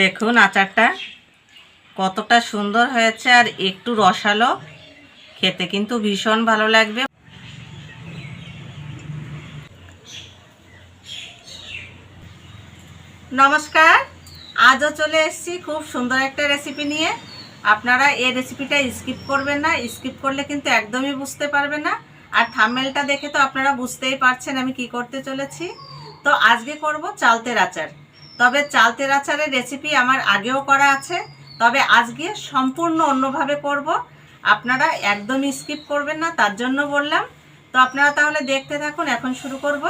দেখুন আচারটা কতটা সুন্দর হয়েছে আর একটু রসালো। খেতে কিন্তু ভীষণ ভালো লাগবে। নমস্কার, আজও চলে এসেছি খুব সুন্দর একটা রেসিপি নিয়ে। আপনারা এই রেসিপিটা স্কিপ করবেন না স্কিপ করলে কিন্তু একদমই বুঝতে পারবেন না। আর থাম্মেলটা দেখে তো আপনারা বুঝতেই পারছেন আমি কি করতে চলেছি। তো আজকে করব চালতের আচার। তবে চালতের আচারের রেসিপি আমার আগেও করা আছে। তবে আজকে সম্পূর্ণ অন্যভাবে করব। আপনারা একদমই স্কিপ করবেন না, তার জন্য বললাম। তো আপনারা তাহলে দেখতে থাকুন, এখন শুরু করব।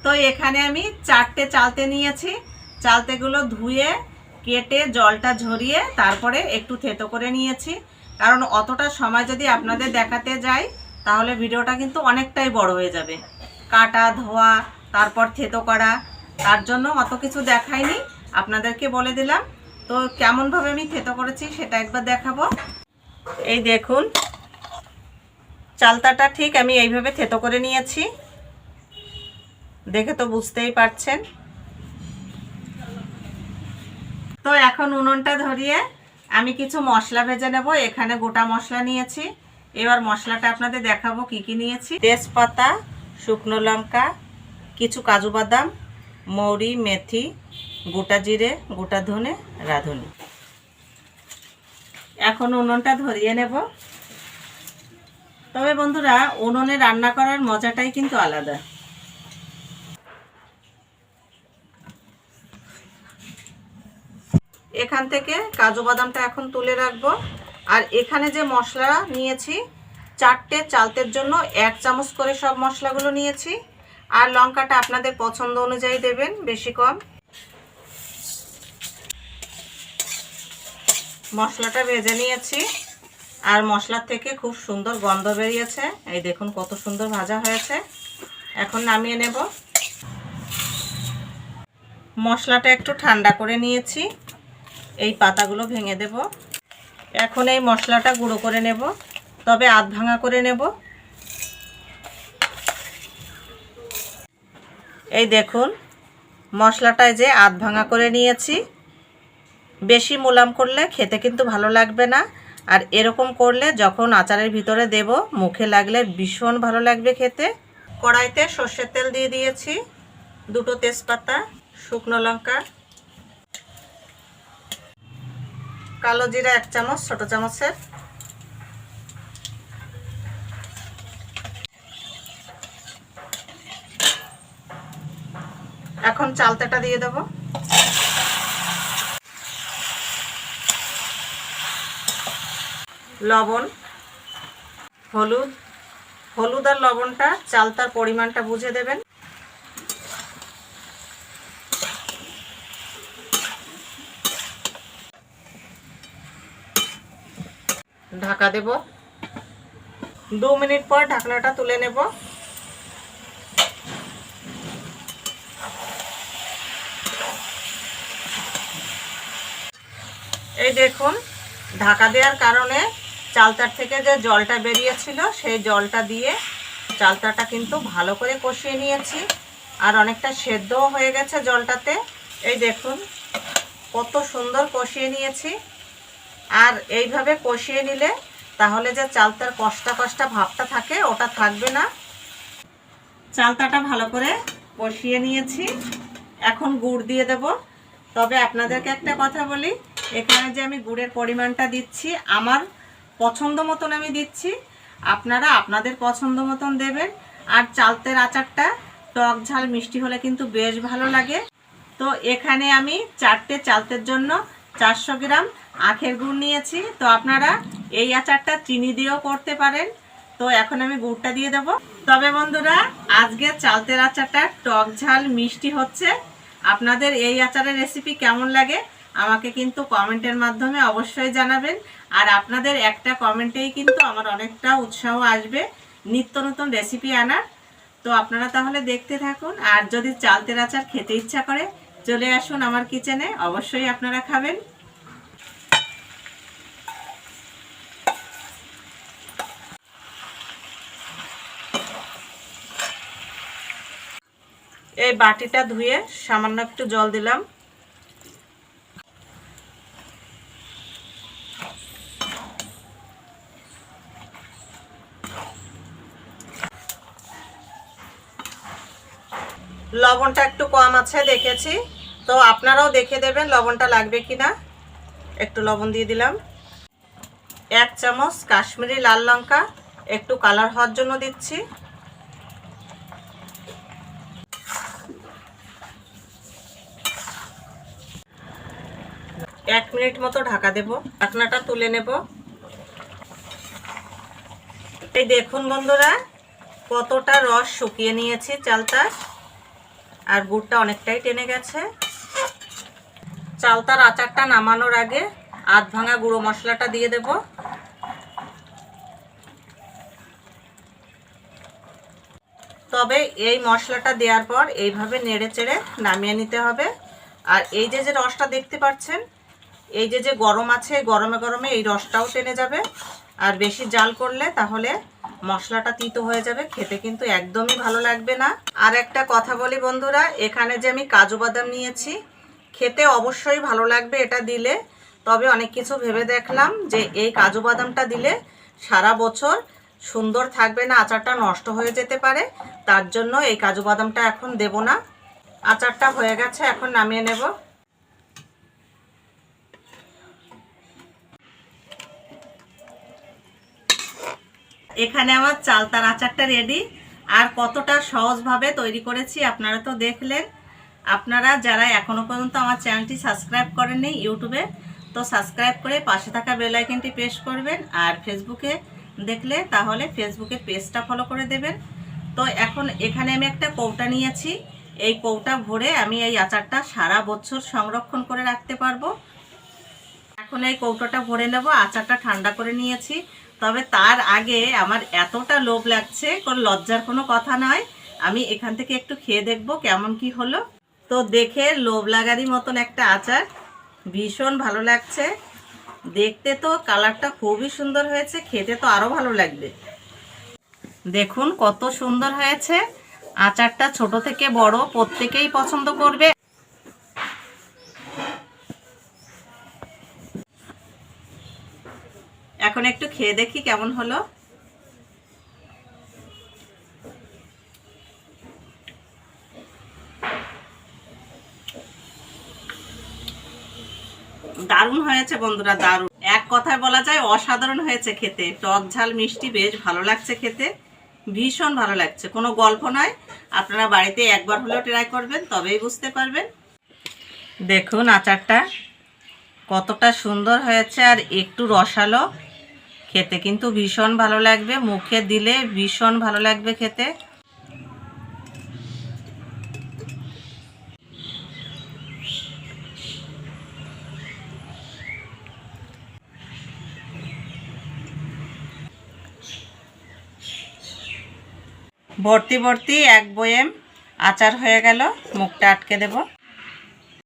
তো এখানে আমি চারটে চালতে নিয়েছি। চালতেগুলো ধুয়ে, কেটে, জলটা ঝরিয়ে, তারপরে একটু থেতো করে নিয়েছি। কারণ অতটা সময় যদি আপনাদের দেখাতে যাই, তাহলে ভিডিওটা কিন্তু অনেকটাই বড় হয়ে যাবে। কাটা, ধোয়া, তারপর থেতো করা তার জন্য অত কিছু দেখাইনি, আপনাদেরকে বলে দিলাম। তো কেমনভাবে আমি থেতো করেছি সেটা একবার দেখাবো। এই দেখুন, চালতাটা ঠিক আমি এইভাবে থেতো করে নিয়েছি। দেখে তো বুঝতেই পারছেন। তো এখন উনুনটা ধরিয়ে আমি কিছু মশলা ভেজে নেব। এখানে গোটা মশলা নিয়েছি। এবার মশলাটা আপনাদের দেখাবো কি কি নিয়েছি। তেজপাতা, শুকনো লঙ্কা, কিছু কাজু বাদাম মৌরি, মেথি, গোটা জিরে, গোটা ধনে, রাঁধুনি। এখন উনুনটা ধরিয়ে নেব। তবে বন্ধুরা, উনুনে রান্না করার মজাটাই কিন্তু আলাদা। এখান থেকে কাজু বাদামটা এখন তুলে রাখব। আর এখানে যে মশলা নিয়েছি, চারটে চালতের জন্য এক চামচ করে সব মশলাগুলো নিয়েছি। আর লঙ্কাটা আপনাদের পছন্দ অনুযায়ী দেবেন, বেশি কম। মশলাটা ভেজে নিয়েছি। আর মশলার থেকে খুব সুন্দর গন্ধ বেরিয়েছে। এই দেখুন কত সুন্দর ভাজা হয়েছে। এখন নামিয়ে নেব। মশলাটা একটু ঠান্ডা করে নিয়েছি। এই পাতাগুলো ভেঙে দেব। এখন এই মশলাটা গুঁড়ো করে নেব। তবে আধ ভাঙা করে নেব। এই দেখুন মশলাটায় যে আধ ভাঙা করে নিয়েছি। বেশি মোলাম করলে খেতে কিন্তু ভালো লাগবে না। আর এরকম করলে যখন আচারের ভিতরে দেব, মুখে লাগলে ভীষণ ভালো লাগবে খেতে। কড়াইতে সর্ষের তেল দিয়ে দিয়েছি, দুটো তেজপাতা, শুকনো লঙ্কা, কালো জিরা এক চামচ, ছোটো চামচের এখন চালতাটা দিয়ে দেব। লবণ, হলুদ হলুদ আর লবণটা, চালতার পরিমাণটা বুঝে দেবেন। ঢাকা দেব। দু মিনিট পর ঢাকনাটা তুলে নেব। এই দেখুন, ঢাকা দেওয়ার কারণে চালতার থেকে যে জলটা বেরিয়েছিল, সেই জলটা দিয়ে চালতাটা কিন্তু ভালো করে কষিয়ে নিয়েছি। আর অনেকটা সেদ্ধও হয়ে গেছে জলটাতে। এই দেখুন, কত সুন্দর কষিয়ে নিয়েছি। আর এইভাবে কষিয়ে নিলে তাহলে যে চালতার কষ্টা কষ্টা ভাবটা থাকে, ওটা থাকবে না। চালতাটা ভালো করে কষিয়ে নিয়েছি। এখন গুড় দিয়ে দেব। তবে আপনাদেরকে একটা কথা বলি এখানে যে আমি গুড়ের পরিমাণটা দিচ্ছি, আমার পছন্দ মতন আমি দিচ্ছি। আপনারা আপনাদের পছন্দ মতন দেবেন। আর চালতের আচারটা, টক ঝাল মিষ্টি হলে কিন্তু বেশ ভালো লাগে। তো এখানে আমি চারটে চালতের জন্য চারশো গ্রাম আখের গুড় নিয়েছি। তো আপনারা এই আচারটা চিনি দিয়েও করতে পারেন। তো এখন আমি গুড়টা দিয়ে দেব। তবে বন্ধুরা, আজকে চালতের আচারটা টক ঝাল মিষ্টি হচ্ছে। আপনাদের এই আচারের রেসিপি কেমন লাগে আমাকে কিন্তু কমেন্টের মাধ্যমে অবশ্যই জানাবেন। আর আপনাদের একটা কমেন্টেই কিন্তু আমার অনেকটা উৎসাহ আসবে নিত্য নতুন রেসিপি আনার। তো আপনারা তাহলে দেখতে থাকুন। আর যদি চালতের আচার খেতে ইচ্ছা করে, চলে আসুন আমার কিচেনে অবশ্যই আপনারা খাবেন। এই বাটিটা ধুয়ে সামান্য একটু জল দিলাম। লবণটা একটু কম আছে দেখেছি। তো আপনারাও দেখে দেবেন লবণটা লাগবে কি না একটু লবণ দিয়ে দিলাম। এক চামচ কাশ্মীরি লাল লঙ্কা, একটু কালার হওয়ার জন্য দিচ্ছি। এক মিনিট মতো ঢাকা দেব। ঢাকনাটা তুলে নেব। এই দেখুন বন্ধুরা, কতটা রস শুকিয়ে নিয়েছি চালটা। আর গুড়টা অনেকটাই টেনে গেছে। চালতার আচারটা নামানোর আগে আধ ভাঙা গুঁড়ো মশলাটা দিয়ে দেব। তবে এই মশলাটা দেওয়ার পর এইভাবে নেড়ে চেড়ে নামিয়ে নিতে হবে। আর এই যে যে রসটা দেখতে পাচ্ছেন, এই যে যে গরম আছে, গরমে গরমে এই রসটাও টেনে যাবে। আর বেশি জাল করলে তাহলে মশলাটা তিতো হয়ে যাবে, খেতে কিন্তু একদমই ভালো লাগবে না। আর একটা কথা বলি বন্ধুরা, এখানে যে আমি কাজু বাদাম নিয়েছি, খেতে অবশ্যই ভালো লাগবে এটা দিলে। তবে অনেক কিছু ভেবে দেখলাম যে এই কাজু বাদামটা দিলে সারা বছর সুন্দর থাকবে না, আচারটা নষ্ট হয়ে যেতে পারে। তার জন্য এই কাজু বাদামটা এখন দেব না। আচারটা হয়ে গেছে, এখন নামিয়ে নেব। এখানে আমার চালতার আচারটা রেডি আর কতটা সহজভাবে তৈরি করেছি আপনারা তো দেখলেন। আপনারা যারা এখনও পর্যন্ত আমার চ্যানেলটি সাবস্ক্রাইব করেননি ইউটিউবে, তো সাবস্ক্রাইব করে পাশে থাকা বেল আইকনটি প্রেস করবেন। আর ফেসবুকে দেখলে তাহলে ফেসবুকে পেজটা ফলো করে দেবেন। তো এখন এখানে আমি একটা কৌটা নিয়েছি। এই কৌটা ভরে আমি এই আচারটা সারা বছর সংরক্ষণ করে রাখতে পারব। এখন এই কৌটোটা ভরে নেব। আচারটা ঠান্ডা করে নিয়েছি। তবে তার আগে আমার এতটা লোভ লাগছে, কোন লজ্জার কোনো কথা নয়। আমি এখান থেকে একটু খেয়ে দেখব কেমন কি হলো। তো দেখে লোভ লাগারই মতন একটা আচার। ভীষণ ভালো লাগছে। দেখতে তো কালারটা খুবই সুন্দর হয়েছে, খেতে তো আরও ভালো লাগবে। দেখুন কত সুন্দর হয়েছে। আচারটা ছোট থেকে বড়, প্রত্যেকেই পছন্দ করবে। এখন একটু খেয়ে দেখি কেমন হলো। দারুণ হয়েছে বন্ধুরা, দারুণ। এক কথায় বলা যায় অসাধারণ হয়েছে খেতে। টক ঝাল, মিষ্টি বেশ ভালো লাগছে খেতে। ভীষণ ভালো লাগছে। কোনো গল্প নয়। আপনারা বাড়িতে একবার হলেও ট্রাই করবেন, তবেই বুঝতে পারবেন। দেখুন আচারটা কতটা সুন্দর হয়েছে আর একটু রসালো। খেতে কিন্তু ভীষণ ভালো লাগবে। মুখে দিলে ভীষণ ভালো লাগবে খেতে। ভর্তি ভর্তি এক বয়েম আচার হয়ে গেল। মুখটা আটকে দেব।